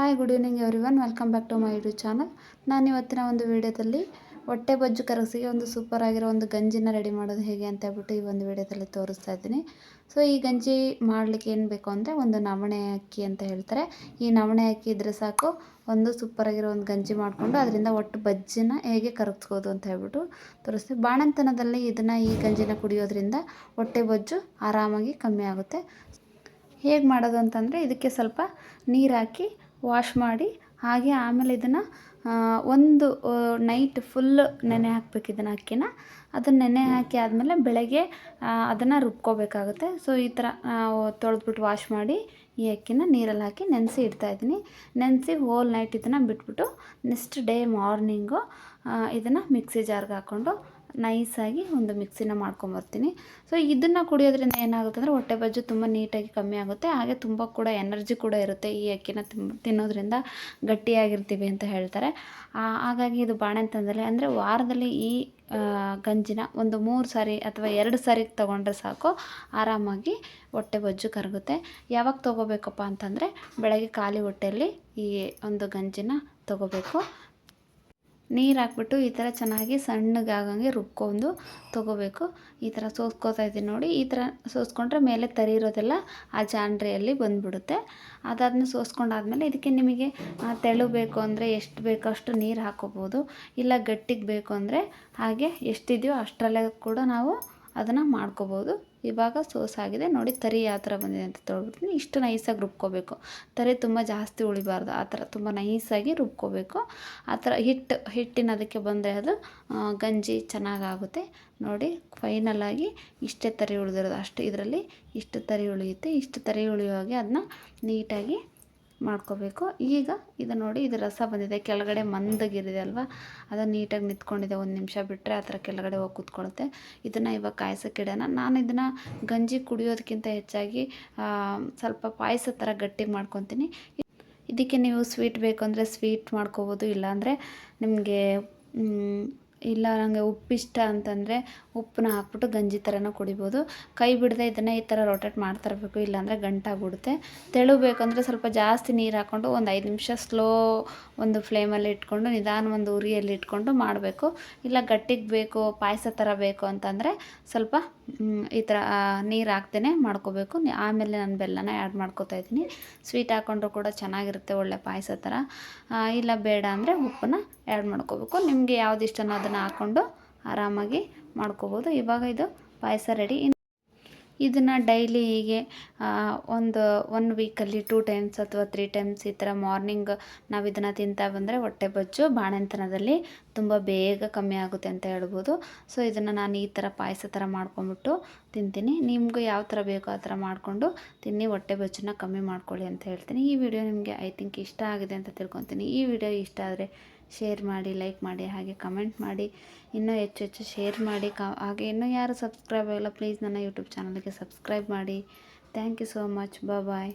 Hi good evening everyone welcome back to my YouTube channel ನಾನು ಇವತ್ತಿನ ಒಂದು ವಿಡಿಯೋದಲ್ಲಿ ಹೊಟ್ಟೆ ಬಜ್ಜು ಕರಗಿಸಿಗೆ ಒಂದು ಸೂಪರ್ ಆಗಿರೋ ಒಂದು ಗಂಜಿನ ರೆಡಿ ಮಾಡೋದು ಹೇಗೆ ಅಂತ ಹೇಳ್ಬಿಟ್ಟು ಈ ಒಂದು ವಿಡಿಯೋದಲ್ಲಿ ತೋರಿಸ್ತಾ ಇದ್ದೀನಿ. ಸೊ ಈ ಗಂಜಿ ಮಾಡಲಿಕ್ಕೆ ಏನು ಬೇಕು ಅಂದರೆ ಒಂದು ನವಣೆ ಅಕ್ಕಿ ಅಂತ ಹೇಳ್ತಾರೆ. ಈ ನವಣೆ ಅಕ್ಕಿ ಇದ್ದರೆ ಸಾಕು. ಒಂದು ಸೂಪರಾಗಿರೋ ಒಂದು ಗಂಜಿ ಮಾಡಿಕೊಂಡು ಅದರಿಂದ ಒಟ್ಟು ಬಜ್ಜಿನ ಹೇಗೆ ಕರಗಿಸ್ಬೋದು ಅಂತ ಹೇಳ್ಬಿಟ್ಟು ತೋರಿಸ್ತೀವಿ ಬಾಣಂತನದಲ್ಲಿ ಇದನ್ನು ಈ ಗಂಜಿನ ಕುಡಿಯೋದ್ರಿಂದ ಹೊಟ್ಟೆ ಬೊಜ್ಜು ಆರಾಮಾಗಿ ಕಮ್ಮಿ ಆಗುತ್ತೆ. ಹೇಗೆ ಮಾಡೋದು ಅಂತಂದರೆ ಇದಕ್ಕೆ ಸ್ವಲ್ಪ ನೀರು ಹಾಕಿ ವಾಶ್ ಮಾಡಿ, ಹಾಗೆ ಆಮೇಲೆ ಇದನ್ನು ಒಂದು ನೈಟ್ ಫುಲ್ ನೆನೆ ಹಾಕ್ಬೇಕು ಇದನ್ನು ಅಕ್ಕಿನ. ಅದನ್ನು ನೆನೆ ಹಾಕಿ ಆದಮೇಲೆ ಬೆಳಗ್ಗೆ ಅದನ್ನು ರುಬ್ಕೋಬೇಕಾಗುತ್ತೆ. ಸೊ ಈ ಥರ ತೊಳೆದ್ಬಿಟ್ಟು ವಾಶ್ ಮಾಡಿ ಈ ಅಕ್ಕಿನ ನೀರಲ್ಲಿ ಹಾಕಿ ನೆನೆಸಿ ಇಡ್ತಾಯಿದ್ದೀನಿ ನೆನೆಸಿ ಹೋಲ್ ನೈಟ್ ಇದನ್ನು ಬಿಟ್ಬಿಟ್ಟು ನೆಕ್ಸ್ಟ್ ಡೇ ಮಾರ್ನಿಂಗು ಇದನ್ನು ಮಿಕ್ಸಿ ಜಾರ್ಗೆ ಹಾಕ್ಕೊಂಡು ನೈಸಾಗಿ ಒಂದು ಮಿಕ್ಸಿನ ಮಾಡ್ಕೊಂಬರ್ತೀನಿ. ಸೊ ಇದನ್ನು ಕುಡಿಯೋದ್ರಿಂದ ಏನಾಗುತ್ತೆ ಅಂದರೆ ಹೊಟ್ಟೆ ಬಜ್ಜು ತುಂಬ ನೀಟಾಗಿ ಕಮ್ಮಿ ಆಗುತ್ತೆ. ಹಾಗೆ ತುಂಬ ಕೂಡ ಎನರ್ಜಿ ಕೂಡ ಇರುತ್ತೆ ಈ ಅಕ್ಕಿನ ತಿನ್ನೋದ್ರಿಂದ. ಗಟ್ಟಿಯಾಗಿರ್ತೀವಿ ಅಂತ ಹೇಳ್ತಾರೆ. ಹಾಗಾಗಿ ಇದು ಬಾಣಂತಂದರೆ ಅಂದರೆ ವಾರದಲ್ಲಿ ಈ ಗಂಜಿನ ಒಂದು ಮೂರು ಸಾರಿ ಅಥವಾ ಎರಡು ಸಾರಿ ತೊಗೊಂಡ್ರೆ ಸಾಕು. ಆರಾಮಾಗಿ ಹೊಟ್ಟೆ ಬಜ್ಜು ಕರಗುತ್ತೆ. ಯಾವಾಗ ತೊಗೋಬೇಕಪ್ಪ ಅಂತಂದರೆ ಬೆಳಗ್ಗೆ ಖಾಲಿ ಹೊಟ್ಟೆಯಲ್ಲಿ ಈ ಒಂದು ಗಂಜಿನ ತೊಗೋಬೇಕು. ನೀರು ಹಾಕ್ಬಿಟ್ಟು ಈ ಥರ ಚೆನ್ನಾಗಿ ಸಣ್ಣಗೆ ಆಗಂಗೆ ರುಬ್ಕೊಂಡು ತೊಗೋಬೇಕು. ಈ ಥರ ಸೋಸ್ಕೋತಾ ಇದ್ದೀನಿ ನೋಡಿ. ಈ ಥರ ಸೋಸ್ಕೊಂಡ್ರೆ ಮೇಲೆ ತರಿ ಇರೋದೆಲ್ಲ ಆ ಜಾಂಡ್ರಿಯಲ್ಲಿ ಬಂದುಬಿಡುತ್ತೆ. ಅದಾದ್ಮೇಲೆ ಸೋಸ್ಕೊಂಡಾದ್ಮೇಲೆ ಇದಕ್ಕೆ ನಿಮಗೆ ತೆಳು ಬೇಕು ಅಂದರೆ ಎಷ್ಟು ಬೇಕೋ ಅಷ್ಟು ನೀರು ಹಾಕೋಬೋದು. ಇಲ್ಲ ಗಟ್ಟಿಗೆ ಬೇಕು ಅಂದರೆ ಹಾಗೆ ಎಷ್ಟಿದೆಯೋ ಅಷ್ಟರಲ್ಲೇ ಕೂಡ ನಾವು ಅದನ್ನು ಮಾಡ್ಕೋಬೋದು. ಇವಾಗ ಸೋಸಾಗಿದೆ ನೋಡಿ, ತರಿ ಯಾವ ಥರ ಬಂದಿದೆ ಅಂತ ತೊಳ್ಬಿಡ್ತೀನಿ. ಇಷ್ಟು ನೈಸಾಗಿ ರುಬ್ಕೋಬೇಕು. ತರಿ ತುಂಬ ಜಾಸ್ತಿ ಉಳಿಬಾರ್ದು. ಆ ಥರ ತುಂಬ ನೈಸಾಗಿ ರುಬ್ಕೋಬೇಕು. ಆ ಥರ ಹಿಟ್ಟು ಅದಕ್ಕೆ ಬಂದರೆ ಅದು ಗಂಜಿ ಚೆನ್ನಾಗಾಗುತ್ತೆ. ನೋಡಿ ಫೈನಲಾಗಿ ಇಷ್ಟೇ ತರಿ ಉಳಿದಿರೋದು. ಅಷ್ಟು ಇದರಲ್ಲಿ ಇಷ್ಟು ತರಿ ಉಳಿಯುತ್ತೆ. ಇಷ್ಟು ತರಿ ಉಳಿಯುವಾಗೆ ಅದನ್ನ ನೀಟಾಗಿ ಮಾಡ್ಕೋಬೇಕು. ಈಗ ಇದು ನೋಡಿ, ಇದು ರಸ ಬಂದಿದೆ. ಕೆಳಗಡೆ ಮಂದಗಿರಿದೆ ಅಲ್ವಾ? ಅದು ನೀಟಾಗಿ ನಿಂತ್ಕೊಂಡಿದೆ. ಒಂದು ನಿಮಿಷ ಬಿಟ್ಟರೆ ಆ ಥರ ಕೆಳಗಡೆ ಹೋಗಿ ಕೂತ್ಕೊಳ್ಳುತ್ತೆ. ಇದನ್ನು ಇವಾಗ ಕಾಯಿಸೋಕ್ಕಿಡೋಣ ನಾನು ಇದನ್ನು ಗಂಜಿ ಕುಡಿಯೋದಕ್ಕಿಂತ ಹೆಚ್ಚಾಗಿ ಸ್ವಲ್ಪ ಪಾಯಸ ಥರ ಗಟ್ಟಿ ಮಾಡ್ಕೊತೀನಿ. ಇದಕ್ಕೆ ನೀವು ಸ್ವೀಟ್ ಬೇಕು ಅಂದರೆ ಸ್ವೀಟ್ ಮಾಡ್ಕೋಬೋದು. ಇಲ್ಲಾಂದರೆ ನಿಮಗೆ ಇಲ್ಲ ನನಗೆ ಉಪ್ಪಿಷ್ಟ ಅಂತಂದರೆ ಉಪ್ಪನ್ನ ಹಾಕ್ಬಿಟ್ಟು ಗಂಜಿ ಥರನೂ ಕುಡಿಬೋದು. ಕೈ ಬಿಡದೆ ಇದನ್ನು ಈ ಥರ ರೊಟೇಟ್ ಮಾಡ್ತಾ ಇರಬೇಕು ಇಲ್ಲಾಂದರೆ ಗಂಟಾಗ್ಬಿಡುತ್ತೆ. ತೆಳು ಬೇಕಂದರೆ ಸ್ವಲ್ಪ ಜಾಸ್ತಿ ನೀರು ಹಾಕ್ಕೊಂಡು ಒಂದು ಐದು ನಿಮಿಷ ಸ್ಲೋ ಒಂದು ಫ್ಲೇಮಲ್ಲಿ ಇಟ್ಕೊಂಡು, ನಿಧಾನ ಒಂದು ಉರಿಯಲ್ಲಿ ಇಟ್ಕೊಂಡು ಮಾಡಬೇಕು. ಇಲ್ಲ ಗಟ್ಟಿಗೆ ಬೇಕು, ಪಾಯಸ ಥರ ಬೇಕು ಅಂತಂದರೆ ಸ್ವಲ್ಪ ಈ ಥರ ನೀರು ಹಾಕ್ತೇನೆ ಮಾಡ್ಕೋಬೇಕು. ಆಮೇಲೆ ನಾನು ಬೆಲ್ಲನ ಆ್ಯಡ್ ಮಾಡ್ಕೋತಾ ಇದ್ದೀನಿ. ಸ್ವೀಟ್ ಹಾಕ್ಕೊಂಡ್ರು ಕೂಡ ಚೆನ್ನಾಗಿರುತ್ತೆ ಒಳ್ಳೆ ಪಾಯಸ ಥರ. ಇಲ್ಲ ಬೇಡ ಅಂದರೆ ಉಪ್ಪನ್ನ ಆ್ಯಡ್ ಮಾಡ್ಕೋಬೇಕು. ನಿಮಗೆ ಯಾವ್ದು ಇಷ್ಟನೋ ಅದನ್ನು ಹಾಕ್ಕೊಂಡು ಆರಾಮಾಗಿ ಮಾಡ್ಕೋಬೋದು. ಇವಾಗ ಇದು ಪಾಯಸ ರೆಡಿ ಇದನ್ನು ಡೈಲಿ ಹೀಗೆ ಒಂದು ಒನ್ ವೀಕಲ್ಲಿ ಟೂ ಟೈಮ್ಸ್ ಅಥವಾ ತ್ರೀ ಟೈಮ್ಸ್ ಈ ಥರ ಮಾರ್ನಿಂಗ್ ನಾವು ಇದನ್ನು ತಿಂತಾ ಬಂದರೆ ಹೊಟ್ಟೆ ಬಚ್ಚು ಬಾಣಂತನದಲ್ಲಿ ತುಂಬ ಬೇಗ ಕಮ್ಮಿ ಆಗುತ್ತೆ ಅಂತ ಹೇಳ್ಬೋದು. ಸೊ ಇದನ್ನು ನಾನು ಈ ಥರ ಪಾಯಸ ಥರ ಮಾಡ್ಕೊಂಬಿಟ್ಟು ತಿಂತೀನಿ. ನಿಮಗೂ ಯಾವ ಥರ ಬೇಕೋ ಆ ಥರ ಮಾಡಿಕೊಂಡು ತಿನ್ನಿ, ಹೊಟ್ಟೆ ಬಚ್ಚನ್ನ ಕಮ್ಮಿ ಮಾಡ್ಕೊಳ್ಳಿ ಅಂತ ಹೇಳ್ತೀನಿ. ಈ ವಿಡಿಯೋ ನಿಮಗೆ ಐ ಥಿಂಕ್ ಇಷ್ಟ ಆಗಿದೆ ಅಂತ ತಿಳ್ಕೊತೀನಿ. ಈ ವಿಡಿಯೋ ಇಷ್ಟ ಆದರೆ ಶೇರ್ ಮಾಡಿ ಲೈಕ್ ಮಾಡಿ, ಹಾಗೆ ಕಮೆಂಟ್ ಮಾಡಿ, ಇನ್ನೂ ಹೆಚ್ಚು ಹೆಚ್ಚು ಶೇರ್ ಮಾಡಿ, ಕ, ಹಾಗೆ ಇನ್ನೂ ಯಾರು ಸಬ್ಸ್ಕ್ರೈಬ್ ಆಗಿಲ್ಲ ಪ್ಲೀಸ್ ನನ್ನ ಯೂಟ್ಯೂಬ್ ಚಾನಲ್ಗೆ ಸಬ್ಸ್ಕ್ರೈಬ್ ಮಾಡಿ. Thank you so much bye